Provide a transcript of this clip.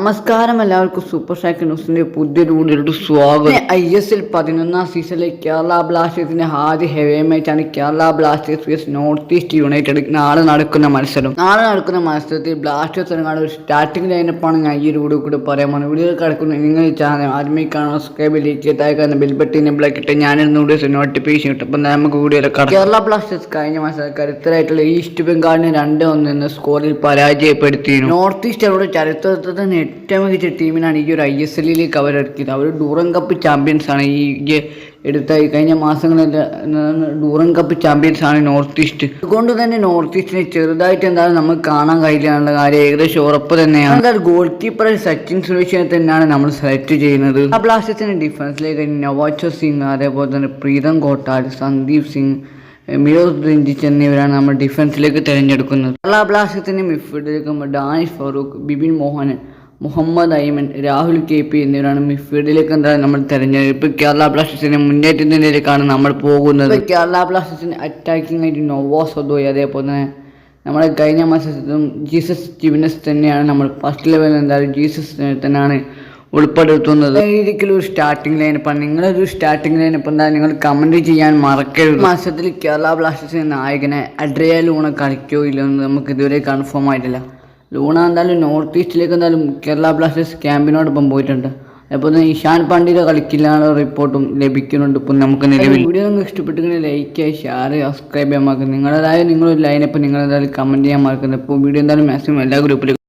നമസ്കാരം എല്ലാവർക്കും super shack ന്യൂസിന്റെ പുതിയൊരു വീഡിയോയുടെ സ്വാഗതം. ഐ എസ് എൽ പതിനൊന്നാം സീസണിലെ കേരള ബ്ലാസ്റ്റേഴ്സിന്റെ ആദ്യ heavy മാച്ചാണ് Kerala Blasters vs North East United. നാളെ നടക്കുന്ന മത്സരം. നാളെ നടക്കുന്ന മത്സരത്തിൽ ബ്ലാസ്റ്റേഴ്സ് ഇറങ്ങാനുള്ള ഒരു സ്റ്റാർട്ടിംഗ് ലൈനപ്പാണ് ഞാൻ ഈ ഒരു വീഡിയോ കൂടെ പറയാൻ പോകുന്നത്. വീഡിയോ കിടക്കുന്ന നിങ്ങൾ ചാനൽ ആദ്യമേ കാണാൻ സബ്സ്ക്രൈബ് ലൈക്ക് താഴെ ബിൽബട്ടി നെബിളാക്കിയിട്ട് ഞാനിരുന്ന് വീഡിയോസ് നോട്ടിഫിക്കേഷൻ കിട്ടും അപ്പം നമുക്ക് വീഡിയോ കേരള ബ്ലാസ്റ്റേഴ്സ് കഴിഞ്ഞ മാസം കരുത്തരായിട്ടുള്ള ഈസ്റ്റ് ബംഗാളിനെ രണ്ട് ഒന്ന് സ്കോറിൽ പരാജയപ്പെടുത്തിയിരുന്നു. നോർത്ത് ഈസ്റ്റ് അവരുടെ ചരിത്രത്തിൽ തന്നെ ഏറ്റവും മികച്ച ടീമിനാണ് ഈ ഒരു ഐ എസ് എല്ലിലേക്ക് അവരെടുക്കിയത് അവർ ഡൂറൻ കപ്പ് ചാമ്പ്യൻസ് ആണ് ഈ എടുത്ത കഴിഞ്ഞ മാസങ്ങളിൽ ഡൂറൻ കപ്പ് ചാമ്പ്യൻസ് ആണ് നോർത്ത് ഈസ്റ്റ് അതുകൊണ്ട് തന്നെ നോർത്ത് ഈസ്റ്റിനെ ചെറുതായിട്ട് എന്താണ് നമുക്ക് കാണാൻ കഴിയില്ല കാര്യം ഏകദേശം ഉറപ്പ് തന്നെയാണ്. എന്തായാലും ഗോൾ കീപ്പറായി സച്ചിൻ സുരേഷിനെ തന്നെയാണ് നമ്മൾ സെലക്ട് ചെയ്യുന്നത്. ആ ബ്ലാസ്റ്റേഴ്സിന് ഡിഫൻസിലേക്ക് നവാച്ചോ സിംഗ് അതേപോലെ തന്നെ പ്രീതം കോട്ടാൽ സന്ദീപ് സിംഗ് മിയോസ് രഞ്ജിച്ച് എന്നിവരാണ് നമ്മൾ ഡിഫൻസിലേക്ക് തിരഞ്ഞെടുക്കുന്നത്. കേരള ബ്ലാസ്റ്റത്തിന് മിഡ്ഫീൽഡിലേക്ക് ഡാനിഷ് ഫറൂഖ് ബിബിൻ മോഹൻ മുഹമ്മദ് ഐമൻ രാഹുൽ കെ പി എന്നിവരാണ് മിഡ്ഫീൽഡിലേക്ക് എന്താണ് നമ്മൾ തിരഞ്ഞെടുപ്പ് കേരള ബ്ലാസ്റ്റേഴ്സിന്റെ മുന്നേറ്റത്തിലേക്കാണ് നമ്മൾ പോകുന്നത്. കേരള ബ്ലാസ്റ്റേഴ്സിന് അറ്റാക്കിംഗ് ആയിട്ട് നോവോ സൊദോയ് അതേപോലെ തന്നെ നമ്മൾ കഴിഞ്ഞ മാസത്തും ജീസസ് ജിബിനസ് തന്നെയാണ് നമ്മൾ ഫസ്റ്റ് ലെവലിൽ എന്തായാലും ജീസസ് തന്നെയാണ് ഉൾപ്പെടുത്തുന്നത്. ഒരിക്കലും ഒരു സ്റ്റാർട്ടിംഗ് ലൈനപ്പം നിങ്ങളൊരു സ്റ്റാർട്ടിംഗ് ലൈനപ്പ് എന്താ നിങ്ങൾ കമന്റ് ചെയ്യാൻ മറക്കരുത്. മാസത്തിൽ കേരള ബ്ലാസ്റ്റേഴ്സിന് നായകനെ അഡ്രിയാലൂണ കളിക്കോ ഇല്ലെന്ന് നമുക്ക് ഇതുവരെ കൺഫേം ആയിട്ടില്ല. ലൂണ എന്തായാലും നോർത്ത് ഈസ്റ്റിലേക്ക് എന്തായാലും കേരള ബ്ലാസ്റ്റേഴ്സ് ക്യാമ്പിനോടൊപ്പം പോയിട്ടുണ്ട്. അപ്പോൾ തന്നെ ഇഷാൻ പാണ്ഡിയുടെ കളിക്കില്ല എന്നുള്ള റിപ്പോർട്ടും ലഭിക്കുന്നുണ്ട് ഇപ്പം നമുക്ക് നിലവിൽ. വീഡിയോ നിങ്ങൾക്ക് ഇഷ്ടപ്പെട്ടെങ്കിൽ ലൈക്ക് ഷെയർ സബ്സ്ക്രൈബ് ചെയ്യാൻ മറക്കുന്നത് നിങ്ങളുടേതായ നിങ്ങളൊരു ലൈനപ്പ് നിങ്ങൾ എന്തായാലും കമന്റ് ചെയ്യാൻ മറക്കുന്നത് ഇപ്പോൾ വീഡിയോ എന്തായാലും മാക്സിമം എല്ലാ ഗ്രൂപ്പിലും